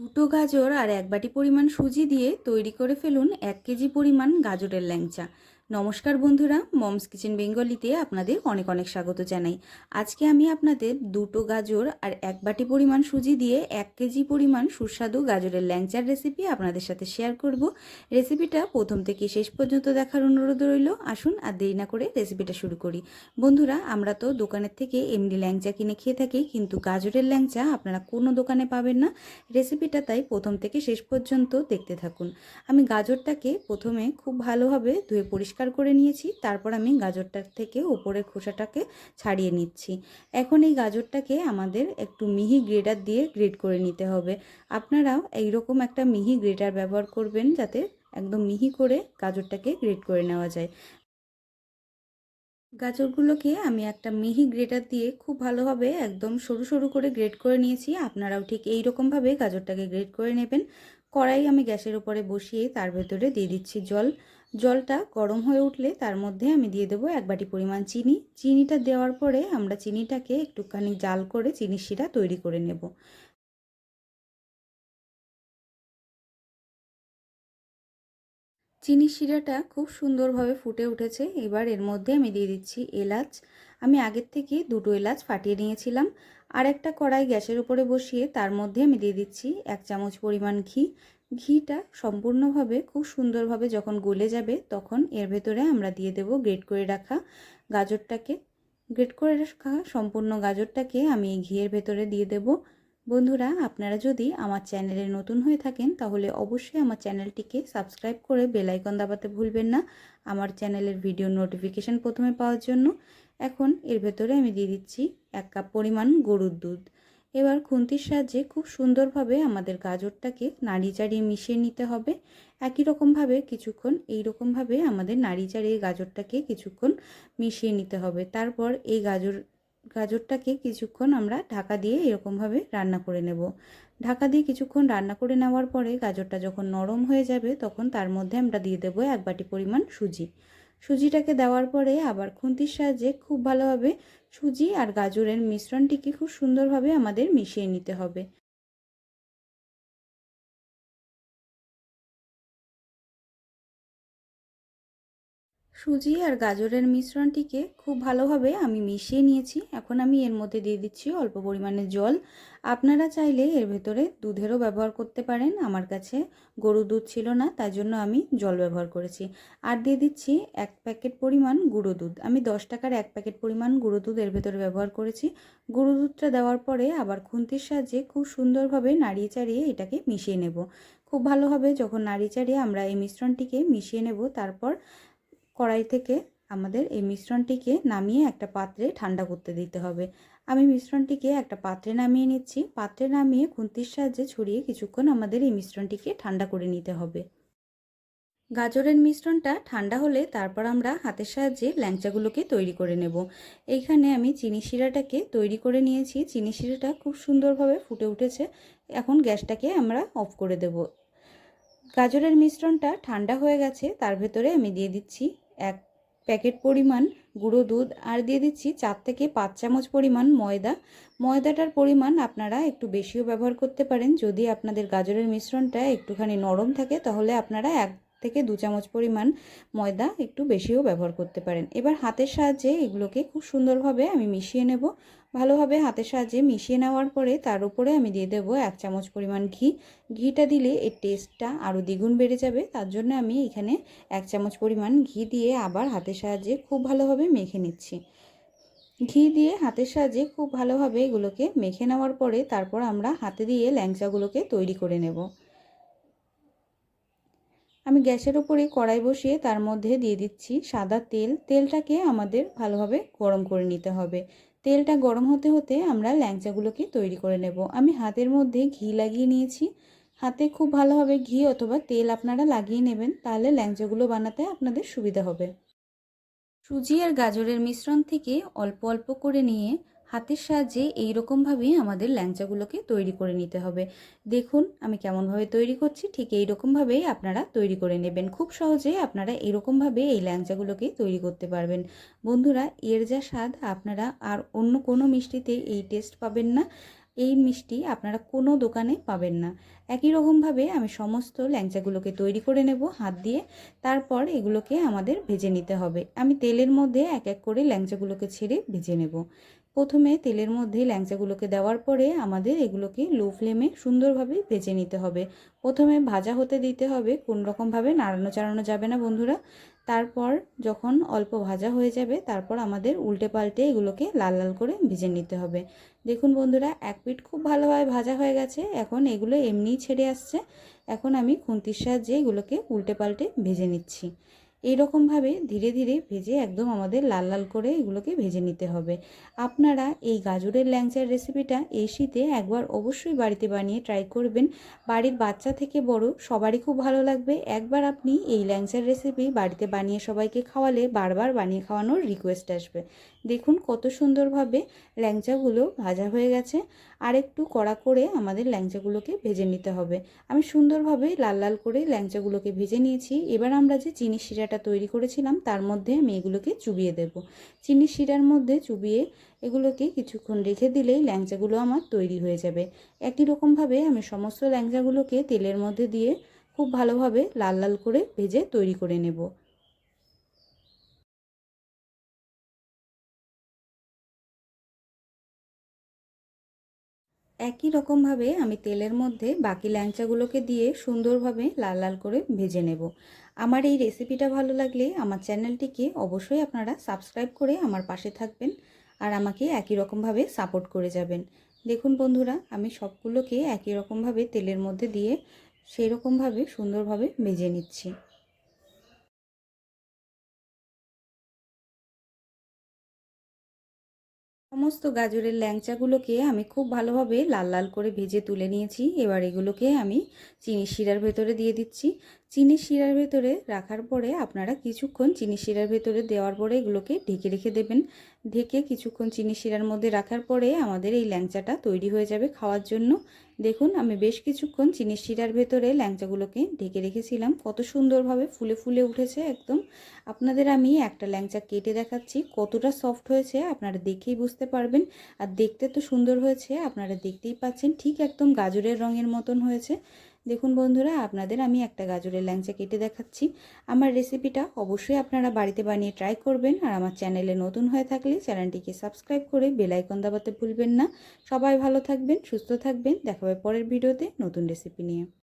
দুটো গাজর আর এক বাটি পরিমাণ সুজি দিয়ে তৈরি করে ফেলুন এক কেজি পরিমাণ গাজরের ল্যাংচা। নমস্কার বন্ধুরা, মমস কিচেন বেঙ্গলিতে আপনাদের অনেক অনেক স্বাগত জানাই। আজকে আমি আপনাদের দুটো গাজর আর এক বাটি পরিমাণ সুজি দিয়ে এক কেজি পরিমাণ সুস্বাদু গাজরের ল্যাংচার রেসিপি আপনাদের সাথে শেয়ার করব। রেসিপিটা প্রথম থেকে শেষ পর্যন্ত দেখার অনুরোধ রইল। আসুন আর দেরি না করে রেসিপিটা শুরু করি। বন্ধুরা, আমরা তো দোকানের থেকে এমনি ল্যাংচা কিনে খেয়ে থাকি, কিন্তু গাজরের ল্যাংচা আপনারা কোনো দোকানে পাবেন না। রেসিপিটা তাই প্রথম থেকে শেষ পর্যন্ত দেখতে থাকুন। আমি গাজরটাকে প্রথমে খুব ভালোভাবে ধুয়ে পরিষ্কার করে নিয়েছি, তারপর আমি গাজরটার থেকে উপরের খোসাটাকে ছাড়িয়ে নিচ্ছি। এখন এই গাজরটাকে আমাদের একটু মিহি গ্রেটার দিয়ে গ্রেট করে নিতে হবে। আপনারাও এইরকম একটা মিহি গ্রেটার ব্যবহার করবেন যাতে একদম মিহি করে গাজরটাকে গ্রেট করে নেওয়া যায়। গাজরগুলোকে আমি একটা মিহি গ্রেটার দিয়ে খুব ভালোভাবে একদম সরু সরু করে গ্রেট করে নিয়েছি। আপনারাও ঠিক এই রকমভাবে গাজরটাকে গ্রেট করে নেবেন। কড়াই আমি গ্যাসের উপরে বসিয়ে তার ভেতরে দিয়ে দিচ্ছি জল। জলটা গরম হয়ে উঠলে তার মধ্যে আমি দিয়ে দেবো এক বাটি পরিমাণ চিনি। চিনিটা দেওয়ার পরে আমরা চিনিটাকে একটুখানি জাল করে চিনি শিরা তৈরি করে নেব। চিনি শিরাটা খুব সুন্দরভাবে ফুটে উঠেছে। এবার এর মধ্যে আমি দিয়ে দিচ্ছি এলাচ। আমি আগের থেকে দুটো এলাচ ফাটিয়ে নিয়েছিলাম। আর একটা কড়াই গ্যাসের উপরে বসিয়ে তার মধ্যে আমি দিয়ে দিচ্ছি এক চামচ পরিমাণ ঘি। ঘিটা সম্পূর্ণভাবে, খুব সুন্দরভাবে যখন গলে যাবে, তখন এর ভেতরে আমরা দিয়ে দেব গ্রেট করে রাখা গাজরটাকে। গ্রেট করে রাখা সম্পূর্ণ গাজরটাকে আমি এই ঘিয়ের ভেতরে দিয়ে দেব। বন্ধুরা, আপনারা যদি আমার চ্যানেলে নতুন হয়ে থাকেন, তাহলে অবশ্যই আমার চ্যানেলটিকে সাবস্ক্রাইব করে বেলাইকন দাবাতে ভুলবেন না। আমার চ্যানেলের ভিডিও নোটিফিকেশান প্রথমে পাওয়ার জন্য। এখন এর ভেতরে আমি দিয়ে দিচ্ছি এক কাপ পরিমাণ গরুর দুধ। এবার খুন্তির সাহায্যে খুব সুন্দরভাবে আমাদের গাজরটাকে নাড়ি চাড়িয়ে মিশিয়ে নিতে হবে। একই রকমভাবে কিছুক্ষণ, এই রকমভাবে আমাদের নাড়ি চাড়িয়ে গাজরটাকে কিছুক্ষণ মিশিয়ে নিতে হবে। তারপর এই গাজর, গাজরটাকে কিছুক্ষণ আমরা ঢাকা দিয়ে এরকমভাবে রান্না করে নেব। ঢাকা দিয়ে কিছুক্ষণ রান্না করে নেওয়ার পরে গাজরটা যখন নরম হয়ে যাবে, তখন তার মধ্যে আমরা দিয়ে দেবো এক বাটি পরিমাণ সুজি। সুজিটাকে দেওয়ার পরে আবার খুন্তির সাহায্যে খুব ভালোভাবে সুজি আর গাজরের মিশ্রণটিকে খুব সুন্দরভাবে আমাদের মিশিয়ে নিতে হবে। সুজি আর গাজরের মিশ্রণটিকে খুব ভালোভাবে আমি মিশিয়ে নিয়েছি। এখন আমি এর মধ্যে দিয়ে দিচ্ছি অল্প পরিমাণে জল। আপনারা চাইলে এর ভেতরে দুধেরও ব্যবহার করতে পারেন। আমার কাছে গরু দুধ ছিল না, তাই জন্য আমি জল ব্যবহার করেছি। আর দিয়ে দিচ্ছি এক প্যাকেট পরিমাণ গুঁড়ো দুধ। আমি দশ টাকার এক প্যাকেট পরিমাণ গুঁড়ো দুধ এর ভেতরে ব্যবহার করেছি। গুঁড়ো দুধটা দেওয়ার পরে আবার খুন্তির সাহায্যে খুব সুন্দরভাবে নাড়িয়ে চাড়িয়ে এটাকে মিশিয়ে নেব। খুব ভালোভাবে যখন নাড়িয়ে চাড়িয়ে আমরা এই মিশ্রণটিকে মিশিয়ে নেব, তারপর কড়াই থেকে আমাদের এই মিশ্রণটিকে নামিয়ে একটা পাত্রে ঠান্ডা করতে দিতে হবে। আমি মিশ্রণটিকে একটা পাত্রে নামিয়ে নিচ্ছি। পাত্রে নামিয়ে খুন্তির সাহায্যে ছড়িয়ে কিছুক্ষণ আমাদের এই মিশ্রণটিকে ঠান্ডা করে নিতে হবে। গাজরের মিশ্রণটা ঠান্ডা হলে তারপর আমরা হাতের সাহায্যে ল্যাংচাগুলোকে তৈরি করে নেব। এইখানে আমি চিনি শিরাটাকে তৈরি করে নিয়েছি। চিনি শিরাটা খুব সুন্দরভাবে ফুটে উঠেছে। এখন গ্যাসটাকে আমরা অফ করে দেব। গাজরের মিশ্রণটা ঠান্ডা হয়ে গেছে। তার ভেতরে আমি দিয়ে দিচ্ছি এক প্যাকেট পরিমাণ গুঁড়ো দুধ আর দিয়ে দিচ্ছি চার থেকে পাঁচ চামচ পরিমাণ ময়দা। ময়দাটার পরিমাণ আপনারা একটু বেশিও ব্যবহার করতে পারেন। যদি আপনাদের গাজরের মিশ্রণটা একটুখানি নরম থাকে, তাহলে আপনারা এক থেকে দু চামচ পরিমাণ ময়দা একটু বেশিও ব্যবহার করতে পারেন। এবার হাতের সাহায্যে এগুলোকে খুব সুন্দরভাবে আমি মিশিয়ে নেব। ভালোভাবে হাতের সাহায্যে মিশিয়ে নেওয়ার পরে তার উপরে আমি দিয়ে দেবো এক চামচ পরিমাণ ঘি। ঘিটা দিলে এর টেস্টটা আরও দ্বিগুণ বেড়ে যাবে। তার জন্য আমি এখানে এক চামচ পরিমাণ ঘি দিয়ে আবার হাতের সাহায্যে খুব ভালোভাবে মেখে নিচ্ছি। ঘি দিয়ে হাতের সাহায্যে খুব ভালোভাবে এগুলোকে মেখে নেওয়ার পরে তারপর আমরা হাতে দিয়ে ল্যাংচাগুলোকে তৈরি করে নেব। আমি গ্যাসের উপরে কড়াই বসিয়ে তার মধ্যে দিয়ে দিচ্ছি সাদা তেল। তেলটাকে আমাদের ভালোভাবে গরম করে নিতে হবে। তেলটা গরম হতে হতে আমরা ল্যাংচাগুলোকে তৈরি করে নেব। আমি হাতের মধ্যে ঘি লাগিয়ে নিয়েছি। হাতে খুব ভালোভাবে ঘি অথবা তেল আপনারা লাগিয়ে নেবেন, তাহলে ল্যাংচাগুলো বানাতে আপনাদের সুবিধা হবে। সুজি আর গাজরের মিশ্রণ থেকে অল্প অল্প করে নিয়ে হাতের সাহায্যে এই রকমভাবেই আমাদের ল্যাংচাগুলোকে তৈরি করে নিতে হবে। দেখুন, আমি কেমনভাবে তৈরি করছি, ঠিক এই রকমভাবেই আপনারা তৈরি করে নেবেন। খুব সহজে আপনারা এরকমভাবে এই ল্যাংচাগুলোকে তৈরি করতে পারবেন। বন্ধুরা, এর যা স্বাদ, আপনারা আর অন্য কোনো মিষ্টিতে এই টেস্ট পাবেন না। এই মিষ্টি আপনারা কোনো দোকানে পাবেন না। একই রকমভাবে আমি সমস্ত ল্যাংচাগুলোকে তৈরি করে নেব হাত দিয়ে। তারপর এগুলোকে আমাদের ভেজে নিতে হবে। আমি তেলের মধ্যে এক এক করে ল্যাংচাগুলোকে ছেড়ে ভেজে নেব। প্রথমে তেলের মধ্যে ল্যাংচাগুলোকে দেওয়ার পরে আমাদের এগুলোকে লো ফ্লেমে সুন্দরভাবে ভেজে নিতে হবে। প্রথমে ভাজা হতে দিতে হবে কোন রকমভাবে নাড়ানো চাড়ানো যাবে না বন্ধুরা। তারপর যখন অল্প ভাজা হয়ে যাবে, তারপর আমাদের উল্টে পাল্টে এগুলোকে লাল লাল করে ভেজে নিতে হবে। দেখুন বন্ধুরা, এক পিঠ খুব ভালোভাবে ভাজা হয়ে গেছে, এখন এগুলো এমনিই ছেড়ে আসছে। এখন আমি খুন্তির সাহায্যে এগুলোকে উল্টে পাল্টে ভেজে নিচ্ছি। এই রকমভাবে ধীরে ধীরে ভেজে একদম আমাদের লাল লাল করে এগুলোকে ভেজে নিতে হবে। আপনারা এই গাজরের ল্যাংচার রেসিপিটা এই শীতে একবার অবশ্যই বাড়িতে বানিয়ে ট্রাই করবেন। বাড়ির বাচ্চা থেকে বড় সবারই খুব ভালো লাগবে। একবার আপনি এই ল্যাংচার রেসিপি বাড়িতে বানিয়ে সবাইকে খাওয়ালে বারবার বানিয়ে খাওয়ানোর রিকোয়েস্ট আসবে। দেখুন কত সুন্দরভাবে ল্যাংচাগুলো ভাজা হয়ে গেছে। আর একটু কড়া করে আমাদের ল্যাংচাগুলোকে ভেজে নিতে হবে। আমি সুন্দরভাবে লাল লাল করে ল্যাংচাগুলোকে ভেজে নিয়েছি। এবার আমরা যে চিনি শিরাটা তৈরি করেছিলাম, তার মধ্যে আমি এগুলোকে চুবিয়ে দেব। চিনি শিরার মধ্যে চুবিয়ে এগুলোকে কিছুক্ষণ রেখে দিলেই ল্যাংচাগুলো আমার তৈরি হয়ে যাবে। একই রকমভাবে আমি সমস্ত ল্যাংচাগুলোকে তেলের মধ্যে দিয়ে খুব ভালোভাবে লাল লাল করে ভেজে তৈরি করে নেব। একই রকমভাবে আমি তেলের মধ্যে বাকি ল্যাংচাগুলোকে দিয়ে সুন্দরভাবে লাল লাল করে ভেজে নেব। আমার এই রেসিপিটা ভালো লাগলে আমার চ্যানেলটিকে অবশ্যই আপনারা সাবস্ক্রাইব করে আমার পাশে থাকবেন আর আমাকে একই রকমভাবে সাপোর্ট করে যাবেন। দেখুন বন্ধুরা, আমি সবগুলোকে একই রকমভাবে তেলের মধ্যে দিয়ে সেই রকমভাবে সুন্দরভাবে ভেজে নিচ্ছি। সমস্ত গাজরের ল্যাংচাগুলোকে আমি খুব ভালোভাবে লাল লাল করে ভেজে তুলে নিয়েছি। এবার এগুলোকে আমি চিনি শিরার ভেতরে দিয়ে দিচ্ছি। চিনি শিরার ভেতরে রাখার পরে আপনারা কিছুক্ষণ চিনি শিরার ভেতরে দেওয়ার পরে এগুলোকে ঢেকে রেখে দেবেন। ঢেকে কিছুক্ষণ চিনি শিরার মধ্যে রাখার পরে আমাদের এই ল্যাংচাটা তৈরি হয়ে যাবে খাওয়ার জন্য। দেখুন, আমি বেশ কিছুক্ষণ চিনি শিরার ভেতরে ল্যাংচাগুলোকে ঢেকে রেখেছিলাম। কত সুন্দরভাবে ফুলে ফুলে উঠেছে একদম। আপনাদের আমি একটা ল্যাংচা কেটে দেখাচ্ছি। কতটা সফট হয়েছে আপনারা দেখেই বুঝতে পারবেন। আর দেখতে তো সুন্দর হয়েছে, আপনারা দেখতেই পাচ্ছেন, ঠিক একদম গাজরের রঙের মতন হয়েছে। দেখুন বন্ধুরা, আপনাদের আমি একটা গাজরের ল্যাংচা কেটে দেখাচ্ছি। আমার রেসিপিটা অবশ্যই আপনারা বাড়িতে বানিয়ে ট্রাই করবেন আর আমার চ্যানেলে নতুন হয়ে থাকলে চ্যানেলটিকে সাবস্ক্রাইব করে বেলাইকন দাবাতে ভুলবেন না। সবাই ভালো থাকবেন, সুস্থ থাকবেন। দেখাবে পরের ভিডিওতে নতুন রেসিপি নিয়ে।